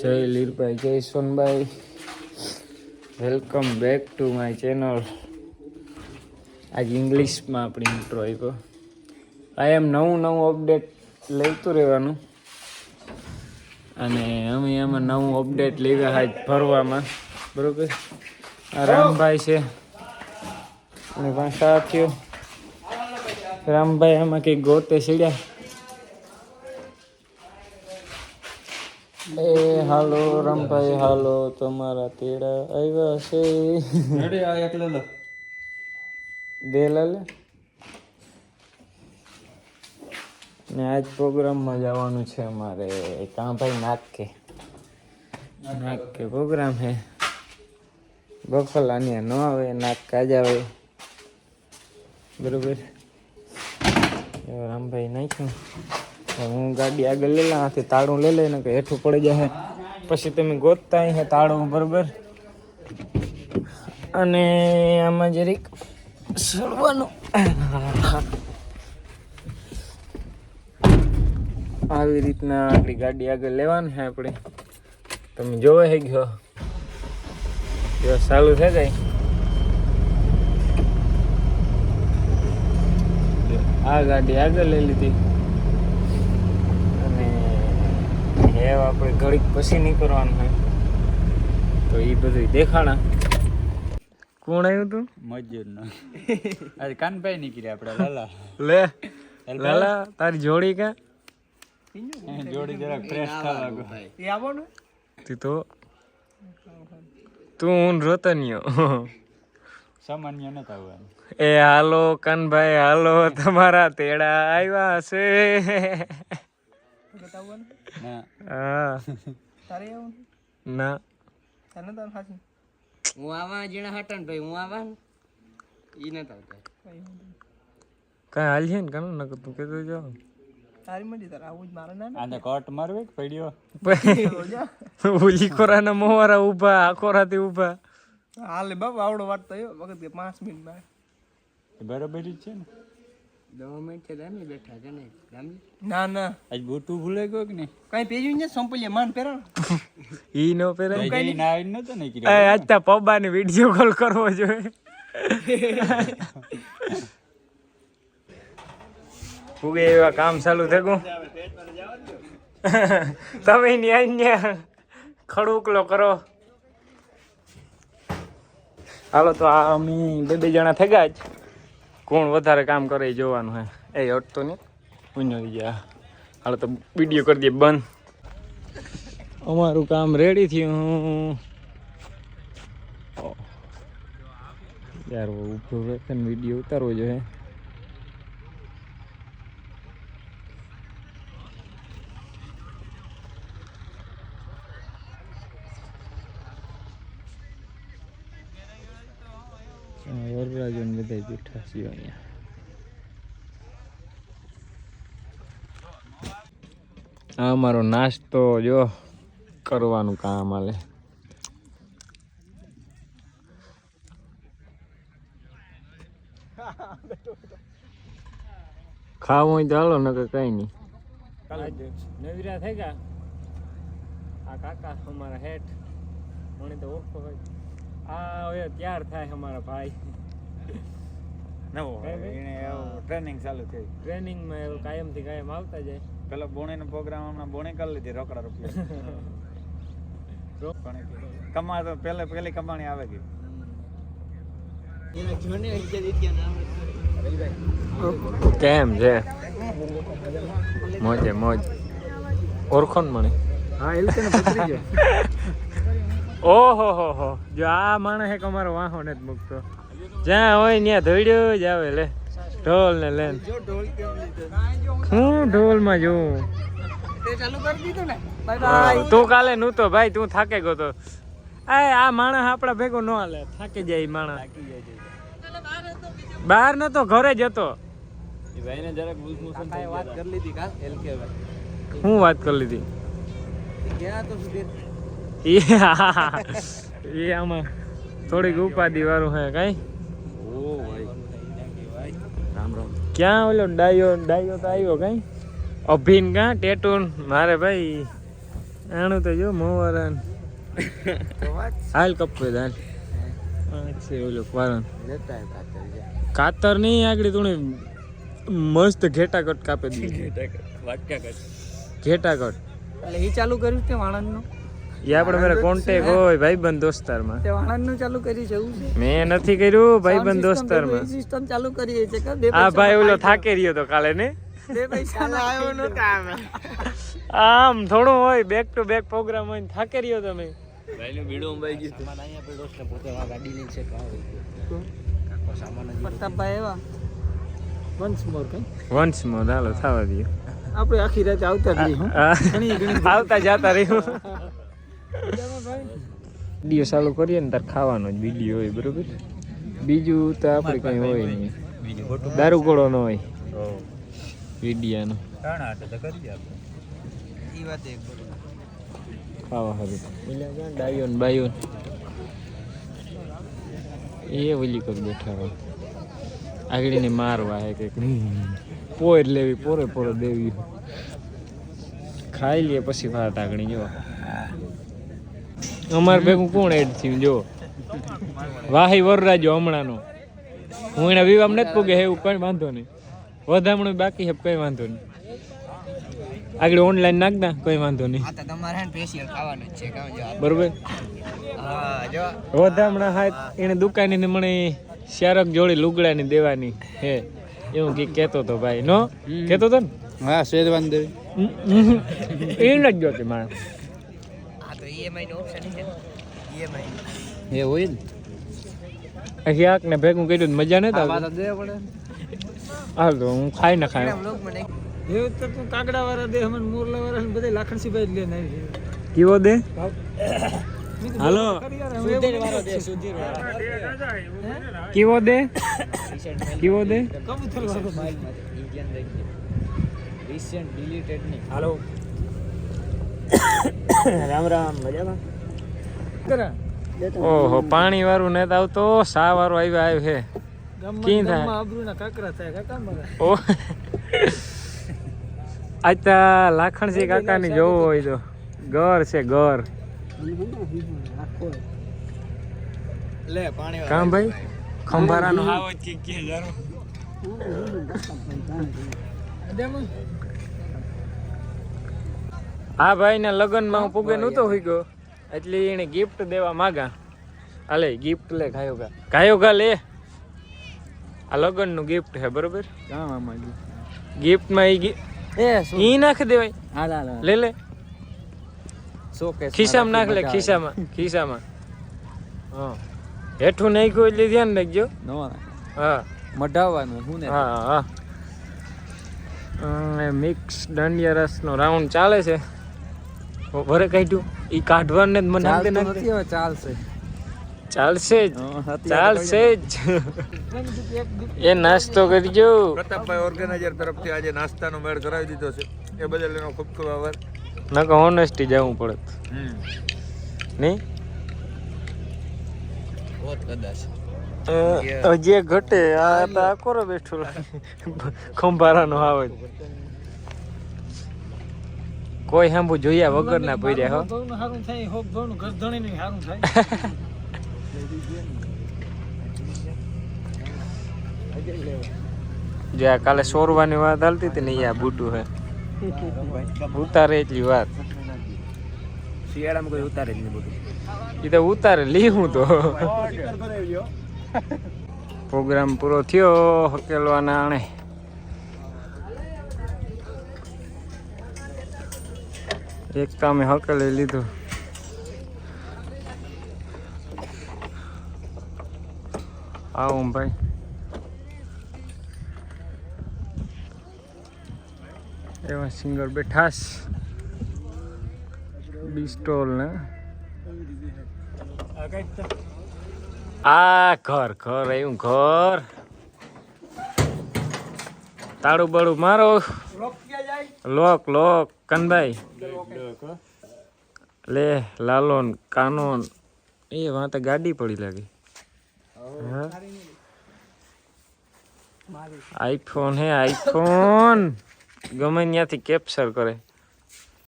જય લીરભાઈ જય સોનભાઈ. Welcome back to my channel આજ ઇંગ્લિશમાં આપણી ઇન્ટ્રો આપ્યો આ એમ નવું નવું અપડેટ લેતું રહેવાનું. અને અમે એમાં નવું અપડેટ લેવા હાજ ભરવામાં. બરોબર? રામભાઈ છે. અને પાછા સાથીઓ રામભાઈ આમાં કંઈક ગોતે સીડ્યા. એ હાલો રામભાઈ હાલો તમારા તેડા આવ્યા છે. રેડી આ એક લે લો. બે લાલે ને આજ પ્રોગ્રામમાં જવાનું છે અમારે. કાં ભાઈ નાકે નાકે પ્રોગ્રામ હે. બફલાની ન આવે નાક કાજ આવે. બરોબર. રામભાઈ નાખ્યું. હું ગાડી આગળ લઈ લઉં હાથે તાળું લઈ લઈને કે હેઠું પડી જાય પછી તમે ગોતતા હે તાળું બરાબર. અને આમાં જરીક સરવાનું આવી રીતના આપણી ગાડી આગળ લેવાની છે આપણે. તમે જોવે હે ગયો? જો ચાલુ થઈ જાય આ ગાડી આગળ લઈ લીધી અને હેવ આપણે ઘડીક પછી નીકળવાનું હોય તો એ બધું દેખાણા. કોણ આવ્યું તું? મજૂર નો આજે કાનભાઈ નીકળ્યા આપણે લાલા. લે લાલા તારી જોડી કા જોડી જરા ફ્રેશ થવા તી તો તું હું રતનિયો. સામાન્ય ન આવવાનું એ હાલો કાનભાઈ હાલો તમારા તેડા આવ્યા છે. ના. હા. ના. હું આવા જેના હટન ભાઈ હું આવા ને? ઈ નતા આવતા. કઈ હાલ છે ને કાનો? નકર તું કેતો જાવ આને કોટ મારવે કે પડ્યો ઓલી ખોરાના મોવારા ઊભા આ ખોરાથી ઊભા. હાલે બાબા આવડો વાત થયો વખત કે પાંચ મિનિટમાં એ બરાબર જ છે ને. ને ના ના. આજ બુટું ભૂલાઈ ગયો કે નહીં કઈ પેજ્યું ને સંપલિયા માન પહેરા ઈ નો પેરે જઈ ના આવીને નતો ને એ આજ તા પબ્બાને વીડિયો કોલ કરવો જોઈએ. ફુગે એવા કામ ચાલુ થયું તમે ની અહીંયા ખડુકલો કરો. હાલો તો આ અમે બે બે જણા થઈ ગયા જ. કોણ વધારે કામ કરે એ જોવાનું હે. એ હટતો નહીં. ઉનો ગયા. હાલ તો વીડિયો કરી દઈએ બંધ. અમારું કામ રેડી થયું. યાર ઊભો વીડિયો ઉતારવો જોઈએ વરરાજો ને બધા બેઠા છીએ અહીંયા આ અમારો નાસ્તો જો કરવાનું કામ આલે ખાવું હોય તો હાલો નકર કઈ નહીં નવીરા થઈ ગયા આ કાકા અમારા હેઠ મને તો ઓળખો હોય આ હવે તૈયાર થાય અમારા ભાઈ નવો? એને ટ્રેનિંગ ચાલુ થઈ. ટ્રેનિંગમાં એવું કાયમથી કાયમ આવતા જાય. પેલો બોણેનો પ્રોગ્રામ હમણાં બોણે કરી લીધી રોકડા રૂપિયા. કમા તો પેલે પહેલી કમાણી આવે ગઈ કેમ છે? મોજે મોજ. ઓળખો ને મને. હા એ ઓહો હો હો. જો આ માણસ એક અમારો વાહો ને જ મૂકતો. જ્યાં હોય ત્યાં ધોડ્યો જ આવે લે. ઢોલ ને લેન જો ઢોલ કેમ લીધો. હું ઢોલમાં જોઉં? તે ચાલુ કરી દીધું ને? બાય તું કાલે તો ભાઈ તું થાકે ગયો તો. આ આ માણસ આપણા ભેગો ન હાલે. થાકી જાય માણસ. બહાર નતો ઘરે જ હતો. કાલ હું વાત કરી લીધી? એ આમાં થોડીક ઉપાધિ વાળું હે કઈ ઓ ભાઈ રામ રામ ક્યાં ઓલો ડાયો ડાયો તો આવ્યો કઈ? અભિન કા? ટેટૂન? મારે ભાઈ આણું તો જો મોવરન હાલ કપ્પે હાલ આ છે ઓલો વારણ. કાતર નહીં આગળ તું મસ્ત ઘેટા કટ કાપી દીધી. ઘેટા કટ એટલે એ ચાલુ કર્યું તે વાણંદનું? એ આપણે મારા કોન્ટેક હોય ભાઈબંધ દોસ્તારમાં. તે વાણંદનું ચાલુ કરી છે એવું છે? મેં નથી કર્યું ભાઈબંધ દોસ્તારમાં. સિસ્ટમ ચાલુ કરીએ છે કે બે આ ભાઈ ઓલો થાકે રહ્યો તો કાલે ને? બે પૈસા આવ્યો નતો આમ. થોડું હોય બેક ટુ બેક પ્રોગ્રામ હોય ને થાકે રહ્યો તમે. પ્રતાપભાઈ એવા વન્સ મોર કઈ વન્સ મોર હાલો થવા દો આપણે આખી રાત આવતા જ રહીશું આ, આવતા જતા રહ્યું વીડિયો ચાલુ કરીએ ને તાર ખાવાનો જ વીડિયો હોય બરોબર? બીજું તો આપણે કઈ હોય નહીં. દારૂ ગોળો ન હોય. વિડીયાનો ખાવા હારું ડાયોન બાયોન ડાયો ને બાયો એ ઓલી કરી બેઠા હોય. આગળીને મારવા હે કંઈક. પોર લેવી પોરે પોરે દેવી. ખાઈ લે પછી વાત આગળ જો. અમાર ભેગું કોણ એડ થયું? જો. વાહી વરરાજો હમણાંનો. હું એના વિવાહ નથી પૂગે એવું કઈ વાંધો નહીં. વધામણું બાકી છે કઈ વાંધો નહીં. આગળ ઓનલાઈન નાખ દા કઈ વાંધો નહીં. તમારે સ્પેશિયલ ખાવાનું છે બરોબર. વધામણા હાથ એને દુકાની ને મને શારક જોડી લુગડાની દેવાની હે એવું કી કહેતો તો ભાઈ નો? કહેતો તો ને? હા શેરવાન દેવી. એ નથી જોતી મારે ઓપ્શન છે. ઈએમઆઈ એ હોય ને અહીં આક ને ભેગું કર્યું તો મજા નથી આ આવતી. વાત દેવા પડે. હાલ તો હું ખાઈ ના ખાય એવું તો તું કાગડા વાળા દે હમણાં મોરલા વાળા ને બધે લાખણસી ભાઈ લઈને આવી કેવો દે હાલો. સુધીર વાળો સુધીર કેવો દે કેવો દે કબૂતર વાળો રિસેન્ટ ડિલીટેડની. હાલો. રામ રામ મજામાં કરા ઓહો પાણી વાળું નથી આવતો સા વાળું આવ્યા આવ્યો છે ગામમાં કી થાય? આબરૂના કાકરા થાય કાકા મારા ઓ આજ તો લાખણસિંહ કાકાની જોવું હોય તો ઘર છે ઘર લે પાણી કામ ભાઈ ખંભારાનો આ ભાઈના લગ્નમાં હું પૂગે નહોતો હોય ગયો એટલે એને ગિફ્ટ દેવા માગા. હાલે ગિફ્ટ લે ખાયો ગા ખાયો ગા લે. આ લગ્નનું ગિફ્ટ હે બરોબર? ગિફ્ટમાં ગયું ગિફ્ટમાં એ ઈ નાખી દેવાય. હાલ હાલ લે લે. ખિસ્સામાં નાખ લે ખિસ્સામાં ખિસ્સામાં. હા. હેઠું નાખ્યું એટલે ધ્યાન રાખજો. હા. મઢાવવાનું હું ને? હા હા. મિક્સ દાંડિયા રસનો રાઉન્ડ ચાલે છે. વરે કાઢ્યું ઈ કાઢવાને જ મને દે. નથી હવે ચાલશે. ચાલશે જ ચાલશે જ. એ નાસ્તો કરજો. પ્રતાપભાઈ ઓર્ગેનાઇઝર તરફથી આજે નાસ્તાનો મેળ કરાવી દીધો છે. એ બદલ એનો ખૂબ ખૂબ આભાર. નકર હોનેસ્ટી જવું પડે. નહીં? કદાચ. જે ઘટે આ તો આ કોરો બેઠો ખંભારાનો આવે. કોઈ સાંભુ જોયા વગર ના પડ્યા હો? ભવનું સારું થાય હોક ભવનું ઘર ધણી નહીં સારું થાય. જે આ કાલે સોરવાની વાત હાલતી હતી ને અહીંયા બુટુ બુટું હે. ઉતારે એટલી વાત. શિયાળામાં કોઈ ઉતારે જ નહીં બધું એ તો ઉતારે લી હું તો. પ્રોગ્રામ પૂરો થયો હકેલવાના આણે. એક કામે અમે હકેલી લીધું. આવો ભાઈ. એવા સિંગર બેઠાસ બી સ્ટોલ ને. આ ઘર ઘર, એવું ઘર. તાળું બાળું મારો. લોક લોક કનભાઈ. લે લાલોન કાનોન એ વાં તો ગાડી પડી લાગી? આઈફોન હે આઈફોન. ગમે ત્યાંથી કેપ્ચર કરે.